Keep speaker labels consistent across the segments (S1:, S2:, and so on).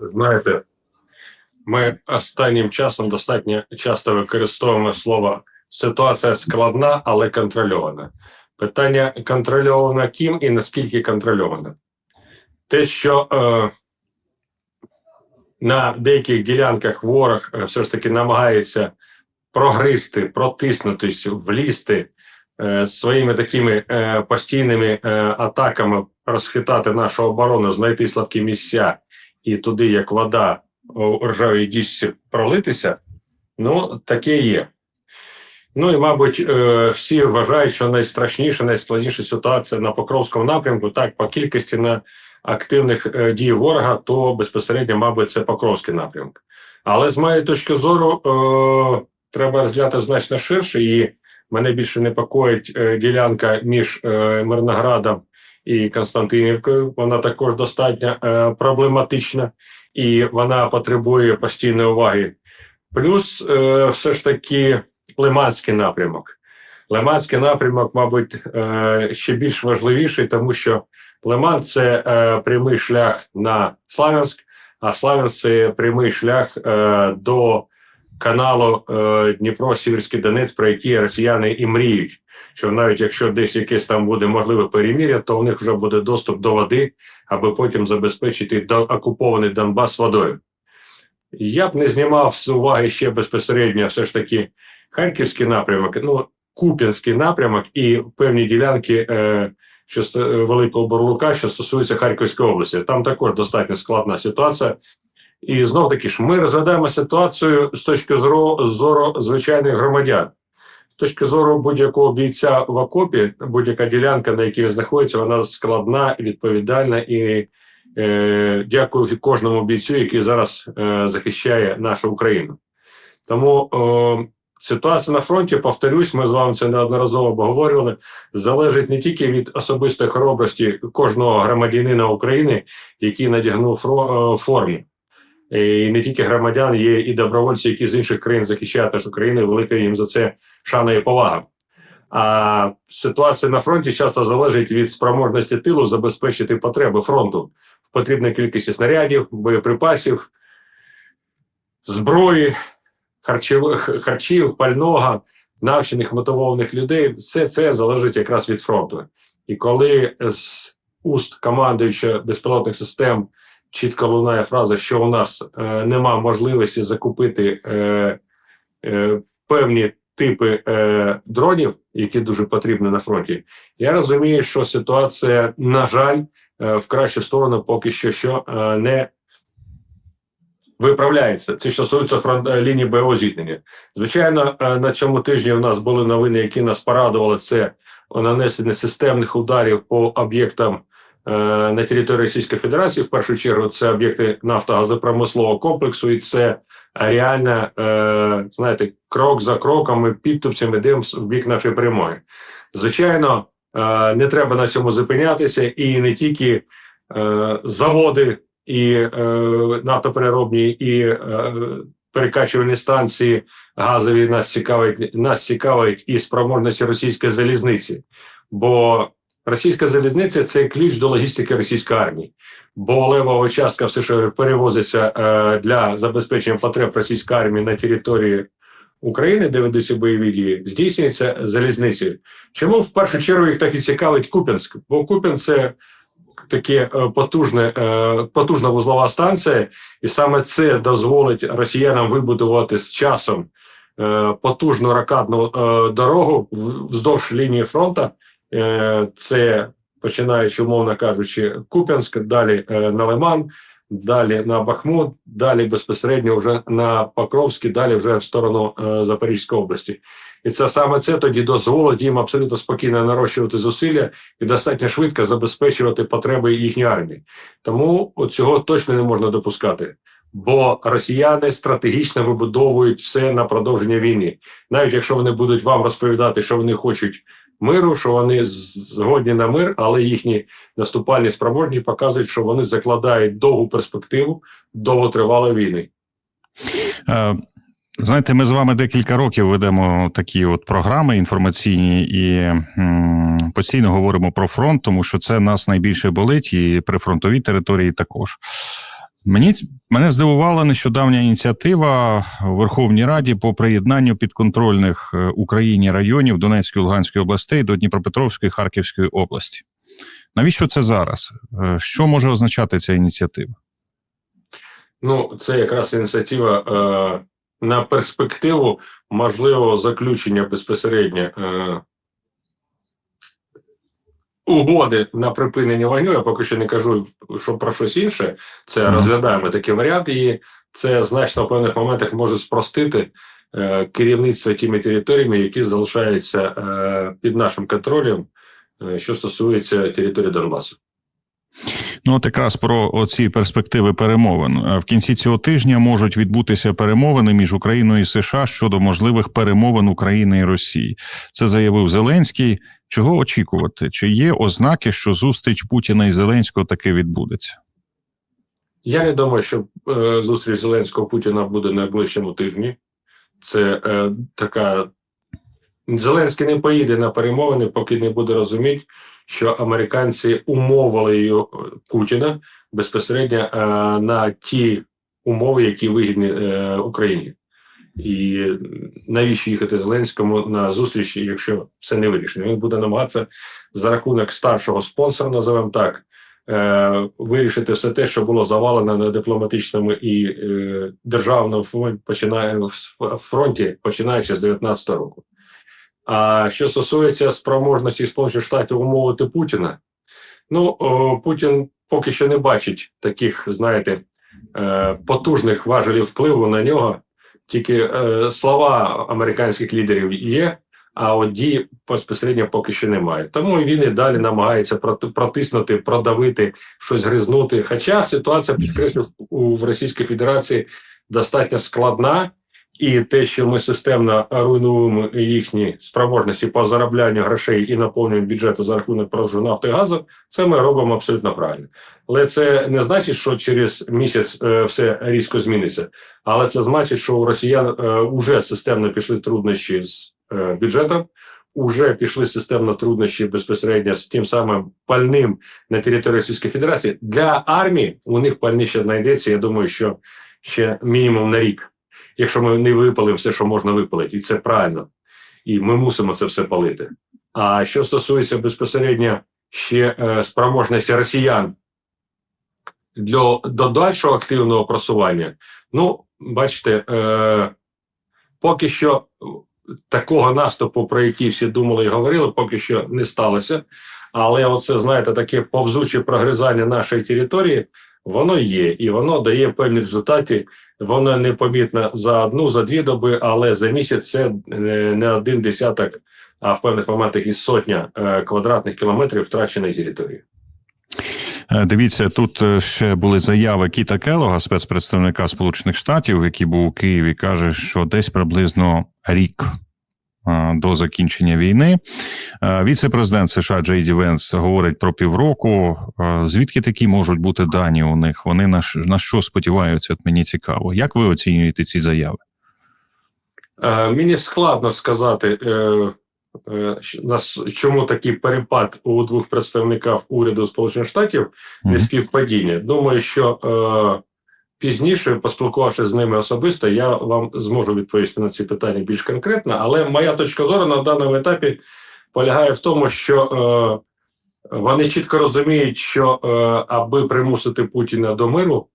S1: Знаєте, ми останнім часом достатньо часто використовуємо слово ситуація складна, але контрольована. Питання контрольована ким і наскільки контрольована? Те, що е, на деяких ділянках ворог е, все ж таки намагається прогристи, протиснутись, влізти е, своїми такими е, постійними е, атаками, розхитати нашу оборону, знайти слабкі місця і туди, як вода у ржавій діжці пролитися, ну, таке є. Ну і, мабуть, е, всі вважають, що найстрашніша, найскладніша ситуація на Покровському напрямку, так, по кількості на активних е, дій ворога, то безпосередньо, мабуть, це Покровський напрямок. Але з моєї точки зору, е, треба розглядати значно ширше, і мене більше непокоїть ділянка між Мирноградом і Константинівкою. Вона також достатньо е, проблематична і вона потребує постійної уваги. Плюс, е, все ж таки, Лиманський напрямок. Лиманський напрямок, мабуть, е, ще більш важливіший, тому що Лиман це е, прямий шлях на Славянськ, а Славянськ це прямий шлях е, до каналу е, Дніпро-Сіверський Донець, про який росіяни і мріють. Що навіть якщо десь якесь там буде можливе перемір'я, то у них вже буде доступ до води, аби потім забезпечити окупований Донбас водою. Я б не знімав з уваги ще безпосередньо все ж таки Харківський напрямок, ну, Куп'янський напрямок і певні ділянки е, що е, Великого Борлука, що стосується Харківської області. Там також достатньо складна ситуація. І знов таки ж ми розглядаємо ситуацію з точки зору, зору звичайних громадян. З точки зору будь-якого бійця в окопі, будь-яка ділянка, на якій він знаходиться, вона складна, відповідальна і е, дякую кожному бійцю, який зараз е, захищає нашу Україну. Тому е, ситуація на фронті, повторюсь, ми з вами це неодноразово обговорювали, залежить не тільки від особистої хоробрості кожного громадянина України, який надягнув е, форму. І не тільки громадян, є і добровольці, які з інших країн захищають нашу країну, велика їм за це шана і повага. А ситуація на фронті часто залежить від спроможності тилу забезпечити потреби фронту в потрібній кількості снарядів, боєприпасів, зброї, харчів, харчів, пального, навчених мотивованих людей. Все це залежить якраз від фронту. І коли з уст командуюча безпілотних систем чітко лунає фраза, що у нас е, нема можливості закупити е, е, певні типи е, дронів, які дуже потрібні на фронті, я розумію, що ситуація, на жаль, е, в кращу сторону поки що, що е, не виправляється. Це що стосується фронт е, лінії бойового зіткнення. Звичайно, е, на цьому тижні у нас були новини, які нас порадували. Це нанесення системних ударів по об'єктам на території Російської Федерації. В першу чергу це об'єкти нафтогазопромислового комплексу, і це реально, е, знаєте, крок за кроком ми підтупцями йдемо в бік нашої перемоги. Звичайно, е, не треба на цьому зупинятися, і не тільки е, заводи і е, нафтопереробні, і е, перекачувальні станції газові нас цікавить, нас цікавить і спроможності російської залізниці. Бо російська залізниця це ключ до логістики російської армії. Бо левова частка все, що перевозиться е, для забезпечення потреб російської армії на території України, де ведуться бойові дії, здійснюється залізницею. Чому в першу чергу їх так і цікавить Куп'янськ? Бо Куп'янськ це таке е, потужне, е, потужна вузлова станція, і саме це дозволить росіянам вибудувати з часом е, потужну ракадну е, дорогу вздовж лінії фронту. Е, це починаючи, умовно кажучи, Куп'янськ, далі е, на Лиман, далі на Бахмут, далі безпосередньо вже на Покровський, далі вже в сторону е, Запорізької області. І це саме це тоді дозволить їм абсолютно спокійно нарощувати зусилля і достатньо швидко забезпечувати потреби їхньої армії. Тому цього точно не можна допускати. Бо росіяни стратегічно вибудовують все на продовження війни, навіть якщо вони будуть вам розповідати, що вони хочуть миру, що вони згодні на мир, але їхні наступальні спроможні показують, що вони закладають довгу перспективу довготривалої війни.
S2: Е, Знаєте, ми з вами декілька років ведемо такі от програми інформаційні і постійно говоримо про фронт, тому що це нас найбільше болить, і при фронтовій території також. Мені мене здивувала нещодавня ініціатива у Верховній Раді по приєднанню підконтрольних е, Україні районів Донецької Луганської областей до Дніпропетровської Харківської області. Навіщо це зараз? Е, Що може означати ця ініціатива?
S1: Ну, це якраз ініціатива е, на перспективу можливого заключення безпосередньо е, угоди на припинення війни. Я поки що не кажу, що про щось інше. Це
S2: Мгм.
S1: розглядаємо такий варіант, і це значно в певних моментах може спростити е, керівництво тими територіями, які залишаються е, під нашим контролем, е, що стосується території Донбасу.
S2: Ну, от якраз про оці перспективи перемовин. Е, В кінці цього тижня можуть відбутися перемовини між Україною і США щодо можливих перемовин України і Росії. Це заявив Зеленський. Чого очікувати? Чи є ознаки, що зустріч Путіна і Зеленського таки відбудеться?
S1: Я не думаю, що е, зустріч Зеленського Путіна буде найближчому тижні. Це е, така. Зеленський не поїде на перемовини, поки не буде розуміти, що американці умовили його, Путіна безпосередньо е, на ті умови, які вигідні е, Україні. І навіщо їхати Зеленському на зустрічі, якщо все не вирішено? Він буде намагатися за рахунок старшого спонсора, називаємо так, е, вирішити все те, що було завалено на дипломатичному і е, державному починає в фронті, починаючи з 19 року. А що стосується спроможності Сполучених Штатів умовити Путіна, ну Путін поки що не бачить таких, знаєте, е, потужних важелів впливу на нього. Тільки е, слова американських лідерів є, а от дії безпосередньо поки що немає. Тому він і далі намагається протиснути, продавити, щось гризнути. Хоча ситуація підкреслю в Російській Федерації достатньо складна, і те, що ми системно руйнуємо їхні спроможності по зароблянню грошей і наповнюємо бюджету за рахунок продажу нафти і газу, це ми робимо абсолютно правильно. Але це не значить, що через місяць е, все різко зміниться. Але це значить, що у росіян е, вже системно пішли труднощі з е, бюджетом, уже пішли системно труднощі безпосередньо з тим самим пальним на території Російської Федерації. Для армії у них пальне ще знайдеться. Я думаю, що ще мінімум на рік, якщо ми не випалимо все, що можна випалити, і це правильно. І ми мусимо це все палити. А що стосується безпосередньо ще е, спроможності росіян для до дальшого активного просування, ну, бачите, е, поки що такого наступу, про який всі думали і говорили, поки що не сталося. Але оце, знаєте, таке повзуче прогризання нашої території, воно є, і воно дає певні результати. Воно непомітно за одну, за дві доби, але за місяць це е, не один десяток, а в певних моментах і сотня е, квадратних кілометрів втраченої території.
S2: Е, Дивіться, тут ще були заяви Кіта Келога, спецпредставника Сполучених Штатів, який був у Києві, каже, що десь приблизно рік до закінчення війни. Е, Віце-президент США Джей Ді Венс говорить про півроку. Е, Звідки такі можуть бути дані у них? Вони на, на що сподіваються? От мені цікаво. Як ви оцінюєте ці заяви?
S1: Е, мені складно сказати, е, е, нас- чому такий перепад у двох представників уряду Сполучених Штатів не співпадіння. Думаю, що е, пізніше, поспілкувавшись з ними особисто, я вам зможу відповісти на ці питання більш конкретно. Але моя точка зору на даному етапі полягає в тому, що е, вони чітко розуміють, що е, аби примусити Путіна до миру,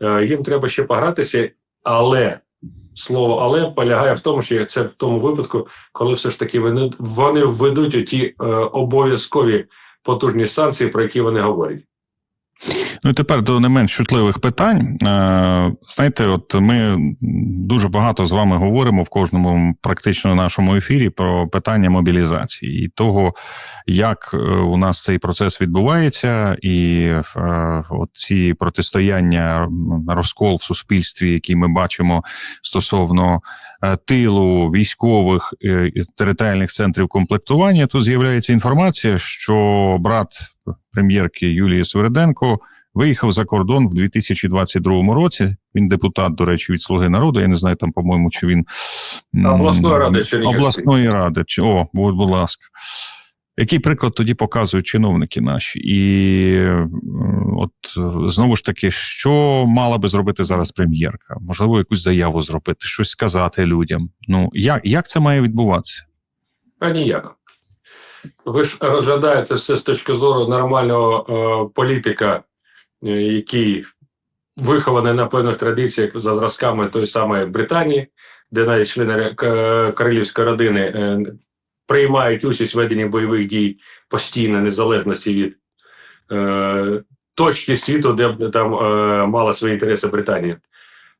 S1: е, їм треба ще погратися, але. Слово але полягає в тому, що це в тому випадку, коли все ж таки вони, вони введуть оті е, обов'язкові потужні санкції, про які вони говорять.
S2: Ну і тепер до не менш чутливих питань. Е, Знаєте, от ми дуже багато з вами говоримо в кожному практично нашому ефірі про питання мобілізації і того, як е, у нас цей процес відбувається, і е, ці протистояння, розкол в суспільстві, які ми бачимо стосовно тилу військових територіальних центрів комплектування. Тут з'являється інформація, що брат прем'єрки Юлії Свериденко виїхав за кордон в 2022 році. Він депутат, до речі, від Слуги народу. Я не знаю, там, по-моєму, чи він
S1: Обласної ради Чернігівської.
S2: обласної ради. Чи о, будь, будь ласка. Який приклад тоді показують чиновники наші? І от знову ж таки, що мала би зробити зараз прем'єрка? Можливо, якусь заяву зробити, щось сказати людям. Ну як, як це має відбуватися?
S1: А ніяк. Ви ж розглядаєте все з точки зору нормального е, політика, е, який вихований на певних традиціях за зразками тої самої Британії, де навіть члени королівської родини е, приймають участь в веденні бойових дій постійно, незалежності від е, точки світу, де там е, мала свої інтереси Британія.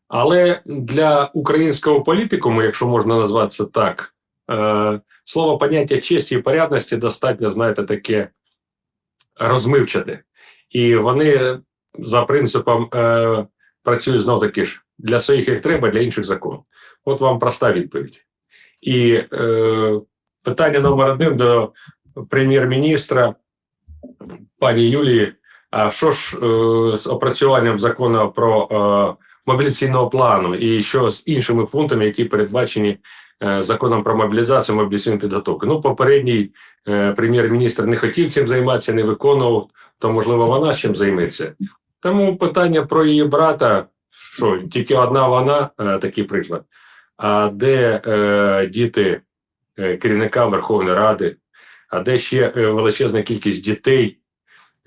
S1: Але для українського політикуму, якщо можна назвати це так, е, слово поняття честі і порядності достатньо, знаєте, таке розмивчате. І вони за принципом е, працюють знов таки ж для своїх як треба, для інших закон. От вам проста відповідь. І е, питання номер один до прем'єр-міністра пані Юлії. А що ж е, з опрацюванням закону про е, мобілізаційного плану і що з іншими пунктами, які передбачені е, законом про мобілізацію, мобілізаційну підготовку? Ну, попередній е, прем'єр-міністр не хотів цим займатися, не виконував, то можливо вона з чим займеться. Тому питання про її брата, що тільки одна вона, е, такий приклад. А де е, діти е, керівника Верховної Ради, а де ще е, величезна кількість дітей,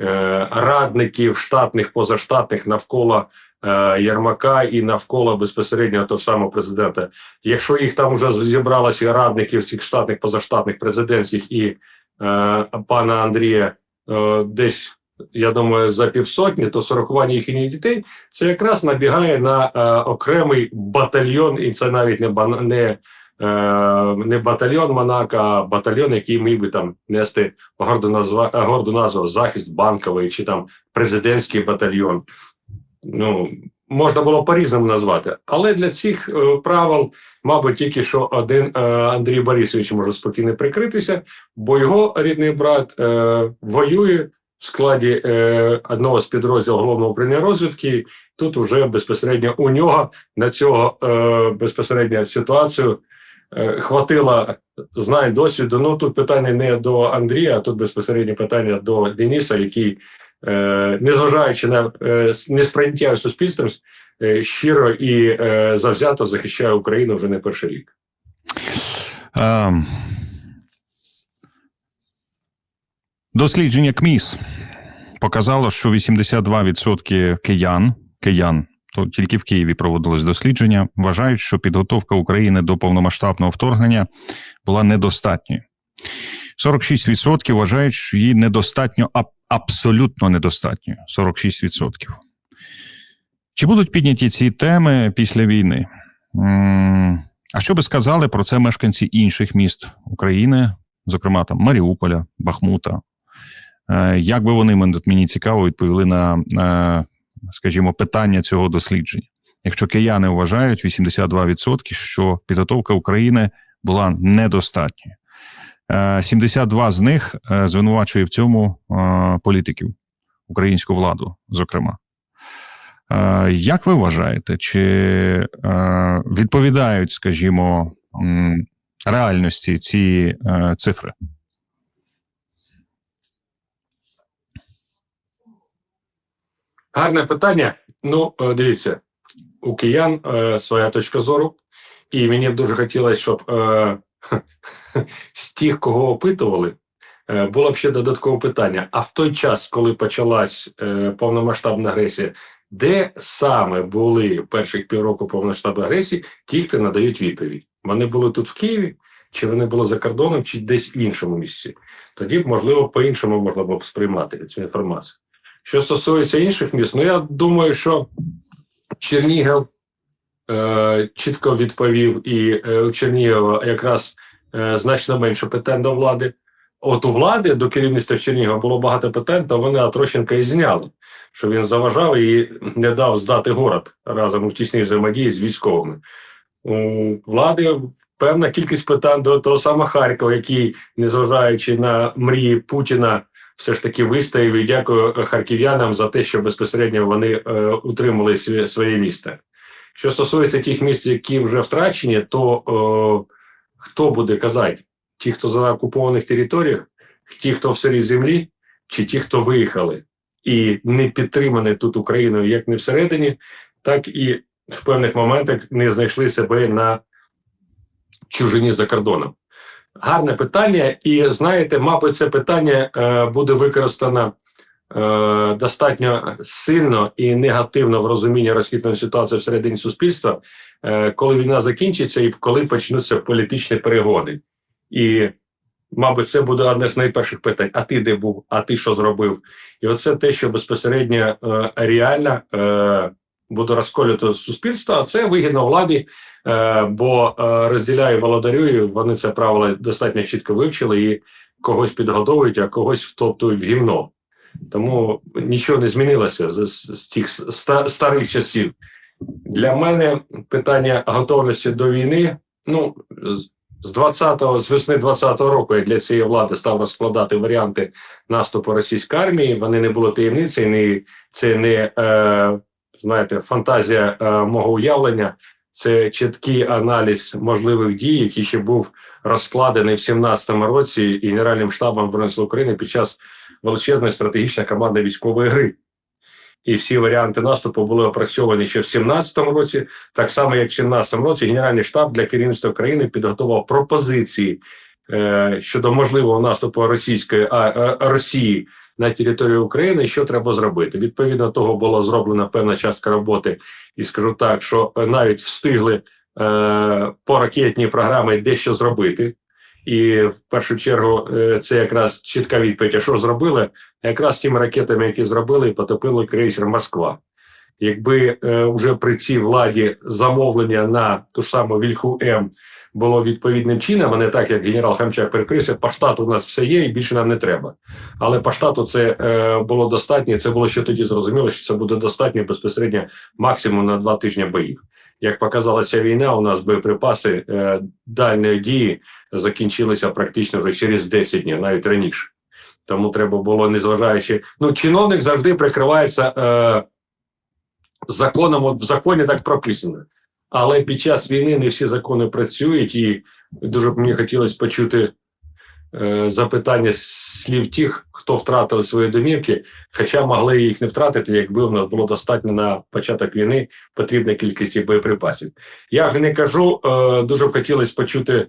S1: е, радників штатних, позаштатних навколо е, Єрмака і навколо безпосередньо того самого президента. Якщо їх там вже зібралося радників цих штатних, позаштатних, президентських і е, пана Андрія е, десь. Я думаю, за півсотні, то сорокування їхніх дітей це якраз набігає на е, окремий батальйон, і це навіть не бан- не, е, не батальйон Монако, а батальйон, який міг би там нести горду, назва, е, горду назву захист банковий чи там президентський батальйон. Ну, можна було по-різному назвати. Але для цих е, правил, мабуть, тільки що один е, Андрій Борисович може спокійно прикритися, бо його рідний брат е, воює в складі е, одного з підрозділів головного управління розвідки. Тут вже безпосередньо у нього на цього е, безпосередньо ситуацію хватило знань досвіду. Ну тут питання не до Андрія, а тут безпосередньо питання до Дениса, який, незважаючи на е, несприйняття суспільством, е, щиро і е, завзято захищає Україну вже не перший рік.
S2: Ем, Дослідження КМІС показало, що 82% киян, киян, то тільки в Києві проводилось дослідження, вважають, що підготовка України до повномасштабного вторгнення була недостатньою. 46% вважають, що її недостатньо, аб- абсолютно недостатньо. 46%. Чи будуть підняті ці теми після війни? А що би сказали про це мешканці інших міст України, зокрема там Маріуполя, Бахмута? Е, Як би вони мені цікаво відповіли на, скажімо, питання цього дослідження? Якщо кияни вважають 82%, що підготовка України була недостатньою. Е, 72 з них е, звинувачує в цьому е, політиків, українську владу, зокрема. Е, Як ви вважаєте, чи е, відповідають, скажімо, реальності ці е, цифри?
S1: Гарне питання. Ну, е, дивіться, у киян е, своя точка зору, і мені б дуже хотілося, щоб е, з тих, кого опитували, е, було б ще додаткове питання. А в той час, коли почалась е, повномасштабна агресія, де саме були перших півроку повномасштабної агресії ті, хто надають відповідь? Вони були тут в Києві, чи вони були за кордоном, чи десь в іншому місці? Тоді б, можливо, по-іншому можна було б сприймати цю інформацію. Що стосується інших міст, ну я думаю, що Чернігів е, чітко відповів, і е, у Чернігова якраз е, значно менше питань до влади. От у влади до керівництва Чернігова було багато питань, то вони Атрощенка і зняли, що він заважав і не дав здати город разом у тісній взаємодії з військовими. У влади певна кількість питань до того самого Харкова, який, незважаючи на мрії Путіна, все ж таки вистояв і дякую харків'янам за те, що безпосередньо вони е, утримали своє місто. Що стосується тих міст, які вже втрачені, то е, хто буде казати? Ті, хто на окупованих територіях, ті, хто в селі землі, чи ті, хто виїхали і не підтримані тут Україною як не всередині, так і в певних моментах не знайшли себе на чужині за кордоном. Гарне питання, і знаєте, мабуть, це питання е, буде використано достатньо сильно і негативно в розумінні розхитної ситуації всередині суспільства, е, коли війна закінчиться і коли почнуться політичні перегони. І, мабуть, це буде одне з найперших питань: а ти де був, а ти що зробив? І оце те, що безпосередньо е, реально е, буде розколювати суспільство, а це вигідно владі, е, бо е, розділяє володарює, вони це правило достатньо чітко вивчили і когось підготовують, а когось втоптують в гімно. Тому нічого не змінилося з, з, тих ста, старих часів. Для мене питання готовності до війни. Ну з- з 20-го, з весни 20-го року я для цієї влади став розкладати варіанти наступу російської армії. Вони не були таємницею, не це не е, знаєте, фантазія е, мого уявлення. Це чіткий аналіз можливих дій, який ще був розкладений в 17-му році Генеральним штабом Збройних Сил України під час величезної стратегічної командної військової гри. І всі варіанти наступу були опрацьовані ще в 17-му році. Так само, як в 17-му році, Генеральний штаб для керівництва країни підготував пропозиції е, щодо можливого наступу російської а, е, Росії на територію України, що треба зробити. Відповідно того, була зроблена певна частка роботи, і скажу так, що навіть встигли е, по ракетній програмі дещо зробити. І в першу чергу е, це якраз чітка відповідь, а що зробили? Якраз тими ракетами, які зробили, і потопили крейсер Москва. Якби е, вже при цій владі замовлення на ту ж саму Вільху М було відповідним чином, а не так, як генерал Хамчак перекрився, по штату у нас все є і більше нам не треба. Але по штату це е, було достатньо. Це було ще тоді зрозуміло, що це буде достатньо безпосередньо максимум на два тижні боїв. Як показала ця війна, у нас боєприпаси е, дальної дії закінчилися практично вже через 10 днів, навіть раніше. Тому треба було, незважаючи. Ну, чиновник завжди прикривається е, законом, от в законі так прописано. Але під час війни не всі закони працюють, і дуже б мені хотілося почути запитання слів тих, хто втратили свої домівки, хоча могли їх не втратити, якби в нас було достатньо на початок війни потрібна кількість боєприпасів. Я не кажу, е, дуже б хотілося почути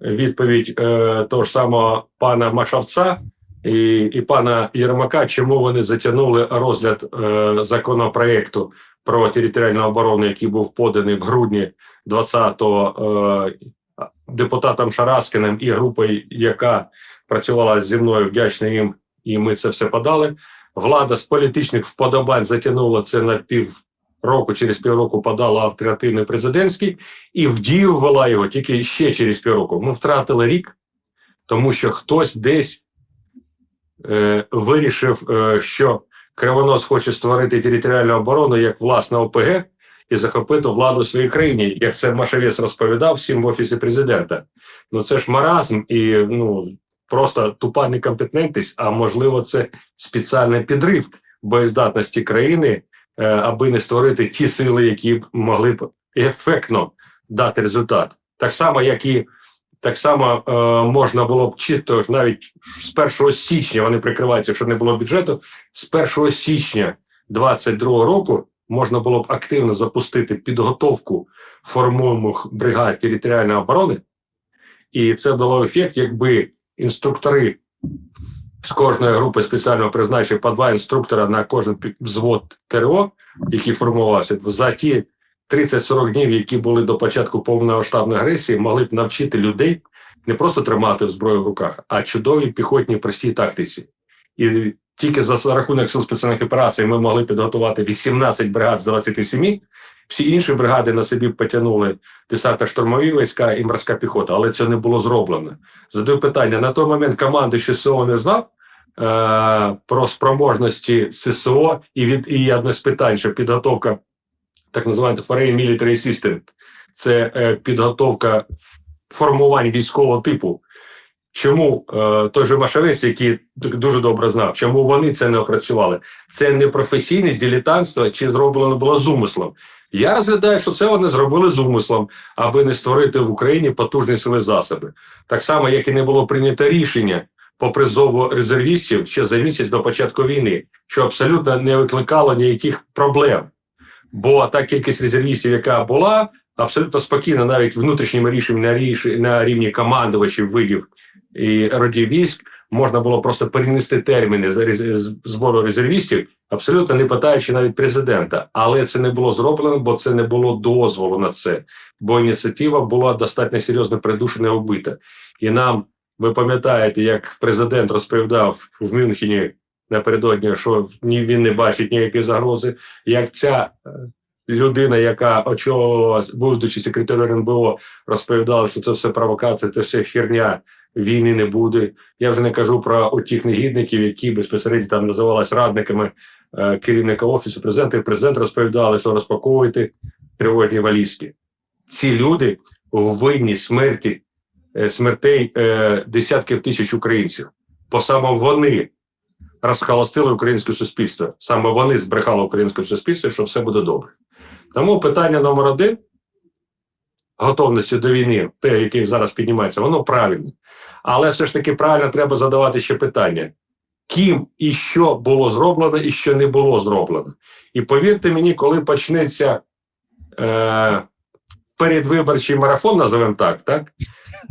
S1: відповідь е, того ж самого пана Машавця і, і пана Єрмака, чому вони затягнули розгляд е, законопроекту про територіальну оборону, який був поданий в грудні 20-го е, депутатом Шараскіним і групою, яка працювала зі мною, вдячний їм, і ми це все подали. Влада з політичних вподобань затягнула це на пів року, через півроку подала альтернативний президентський і в ввела його тільки ще через півроку. Ми втратили рік, тому що хтось десь е, вирішив, е, що Кривонос хоче створити територіальну оборону як власне ОПГ і захопити владу в своїй країні, як це Машевець розповідав всім в офісі президента. Ну це ж маразм і ну просто тупа некомпетентність, а можливо, це спеціальний підрив боєздатності країни, е, аби не створити ті сили, які б могли б ефектно дати результат. Так само, як і так само е, можна було б чисто навіть з 1 січня вони прикриваються, що не було бюджету. З 1 січня 22 року можна було б активно запустити підготовку формуємих бригад територіальної оборони, і це дало ефект, якби інструктори з кожної групи спеціального призначення по два інструктора на кожен взвод ТРО, який формувався за ті 30-40 днів, які були до початку повномасштабної агресії, могли б навчити людей не просто тримати зброю в руках, а чудовій піхотній простій тактиці. І тільки за рахунок сил спеціальних операцій ми могли підготувати 18 бригад з 27. Всі інші бригади на собі потягнули десантно-штурмові війська і морська піхота, але це не було зроблено. Задаю питання: на той момент команди ССО не знав е, про спроможності ССО, і від і одне з питань, що підготовка так називаємо Foreign Military System, це е, підготовка формувань військового типу. Чому е, той же Машавець, який дуже добре знав, чому вони це не опрацювали? Це не професійність, дилетантство чи зроблено було з умислом. Я розглядаю, що це вони зробили з умислом, аби не створити в Україні потужні сили засоби. Так само, як і не було прийнято рішення по призову резервістів ще за місяць до початку війни, що абсолютно не викликало ніяких проблем. Бо та кількість резервістів, яка була, абсолютно спокійно, навіть внутрішніми рішеннями на, ріш... на рівні командувачів видів і родів військ, можна було просто перенести терміни збору резервістів, абсолютно не питаючи навіть президента. Але це не було зроблено, бо це не було дозволу на це. Бо ініціатива була достатньо серйозно придушена і вбита. І нам, ви пам'ятаєте, як президент розповідав в Мюнхені напередодні, що ні він не бачить ніякої загрози, як ця е, людина, яка очолювала, будучи секретарем РНБО, розповідала, що це все провокація, це все херня, війни не буде. Я вже не кажу про отих негідників, які безпосередньо там називалися радниками е, керівника офісу президента. І президент розповідали, що розпаковуйте тривожні валізки. Ці люди винні смерті, е, смертей е, десятків тисяч українців. Бо саме вони розхолостили українське суспільство. Саме вони збрехали українське суспільство, що все буде добре. Тому питання номер один готовності до війни, те, яке зараз піднімається, воно правильне. Але все ж таки правильно треба задавати ще питання: ким і що було зроблено, і що не було зроблено. І повірте мені, коли почнеться е, передвиборчий марафон, називаємо так, так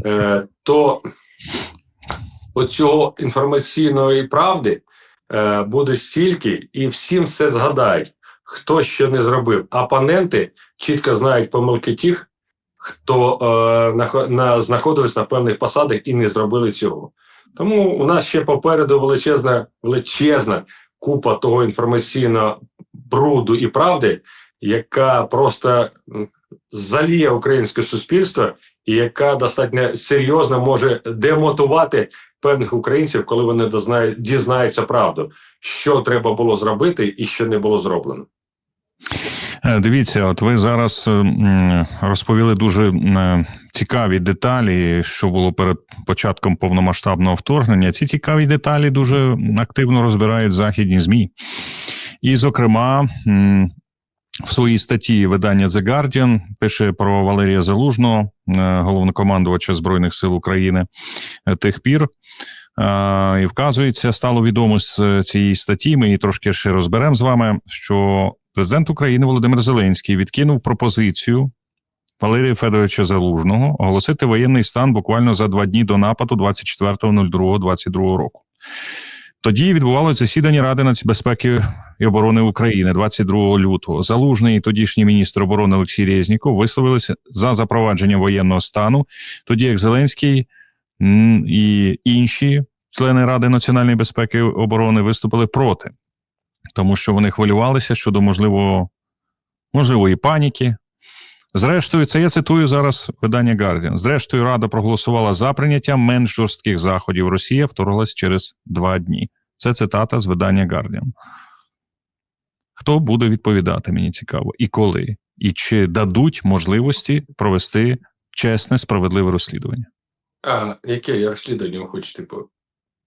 S1: е, то оцього інформаційної правди е, буде стільки, і всім все згадають, хто що не зробив. Опоненти чітко знають помилки тих, хто е, на, знаходились на певних посадах і не зробили цього. Тому у нас ще попереду величезна, величезна купа того інформаційного бруду і правди, яка просто заліє українське суспільство, і яка достатньо серйозно може демотувати певних українців, коли вони дознають, дізнаються правду, що треба було зробити і що не було зроблено.
S2: Е, Дивіться, от ви зараз е, розповіли дуже е, цікаві деталі, що було перед початком повномасштабного вторгнення. Ці цікаві деталі дуже активно розбирають західні змі. І, зокрема, в своїй статті видання The Guardian пише про Валерія Залужного, головнокомандувача Збройних сил України тих пір. І вказується, стало відомо з цієї статті. Ми її трошки ще розберемо з вами. Що президент України Володимир Зеленський відкинув пропозицію Валерія Федоровича Залужного оголосити воєнний стан буквально за два дні до нападу 24.02.22 року. Тоді відбувалося засідання Ради нацбезпеки і оборони України 22 лютого. Залужний і тодішній міністр оборони Олексій Резніков висловилися за запровадження воєнного стану, тоді як Зеленський і інші члени Ради національної безпеки і оборони виступили проти, тому що вони хвилювалися щодо можливо, можливої паніки. Зрештою, це я цитую зараз видання Guardian. Зрештою, Рада проголосувала за прийняття менш жорстких заходів. Росія вторглась через два дні. Це цитата з видання Guardian. Хто буде відповідати, мені цікаво, і коли, і чи дадуть можливості провести чесне, справедливе розслідування?
S1: А яке розслідування ви хочете?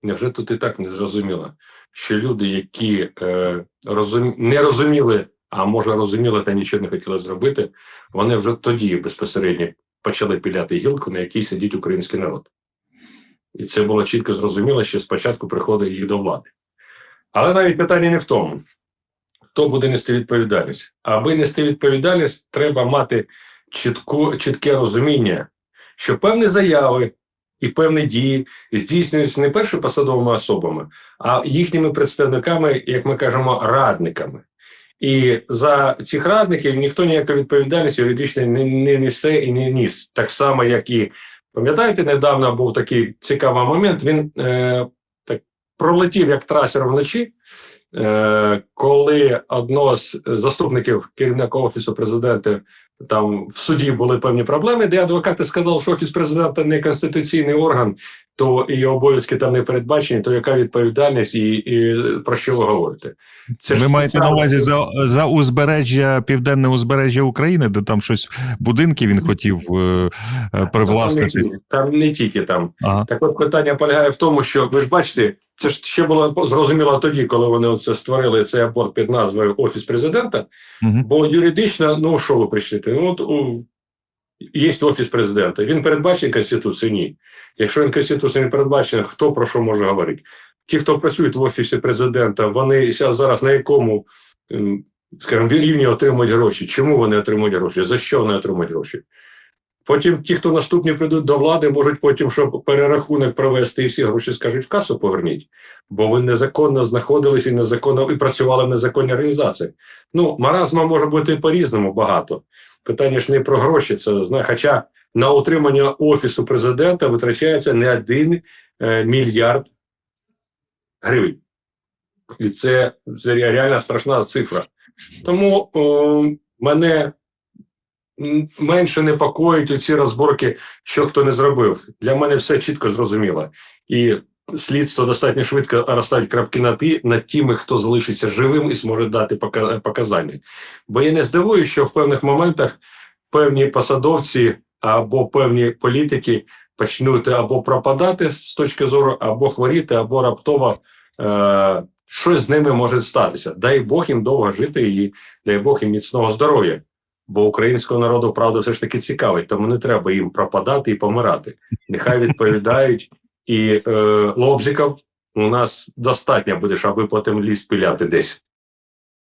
S1: Невже тут і так не зрозуміло, що люди, які е, розум... не розуміли, а може розуміли та нічого не хотіли зробити, вони вже тоді безпосередньо почали піляти гілку, на якій сидить український народ. І це було чітко зрозуміло, що спочатку приходить їх до влади. Але навіть питання не в тому, хто буде нести відповідальність. Аби нести відповідальність, треба мати чітку, чітке розуміння, що певні заяви і певні дії здійснюються не перше посадовими особами, а їхніми представниками, як ми кажемо, радниками. І за цих радників ніхто ніякої відповідальності юридично не, не несе і не ніс. Так само, як і пам'ятаєте, недавно був такий цікавий момент. Він е, так пролетів як трасер вночі, е, коли одного з заступників керівника офісу президента там в суді були певні проблеми, де адвокати сказали, що офіс президента не конституційний орган, то і обов'язки там не передбачені, то яка відповідальність і, і про що ви говорите? Це
S2: Ви
S1: ж
S2: маєте на увазі за, за узбережжя, південне узбережжя України, де там щось будинки він хотів е, е,
S1: Там не,
S2: привласнити.
S1: тільки, там не тільки там.
S2: Ага.
S1: Так от питання полягає в тому, що ви ж бачите, це ж ще було зрозуміло тоді, коли вони оце створили цей аборт під назвою Офіс президента.
S2: Мгм.
S1: Бо юридично, ну що ви прийшли? Ну, от у є офіс президента. Він передбачений Конституцією? Ні. Якщо він Конституцією не передбачений, хто про що може говорити? Ті, хто працюють в офісі президента, вони зараз зараз на якому, ем, скажімо, рівні отримують гроші. Чому вони отримують гроші? За що вони отримують гроші? Потім ті, хто наступні прийдуть до влади, можуть потім, щоб перерахунок провести і всі гроші скажуть в касу поверніть, бо ви незаконно знаходились і незаконно і працювали в незаконній організації. Ну, маразма може бути по-різному багато. Питання ж не про гроші, це знає. Хоча на утримання офісу президента витрачається не один е, мільярд гривень. І це, це реально страшна цифра. Тому о, мене менше непокоїть ці розборки, що хто не зробив. Для мене все чітко зрозуміло. І слідство достатньо швидко розставить крапки на ті, над тими, хто залишиться живим і зможе дати показання. Бо я не здивую, що в певних моментах певні посадовці або певні політики почнуть або пропадати з точки зору, або хворіти, або раптово е, щось з ними може статися. Дай Бог їм довго жити і дай Бог їм міцного здоров'я. Бо українського народу правда все ж таки цікавить, тому не треба їм пропадати і помирати. Нехай відповідають і е, лобзиків у нас достатньо буде, аби потім ліс пиляти десь.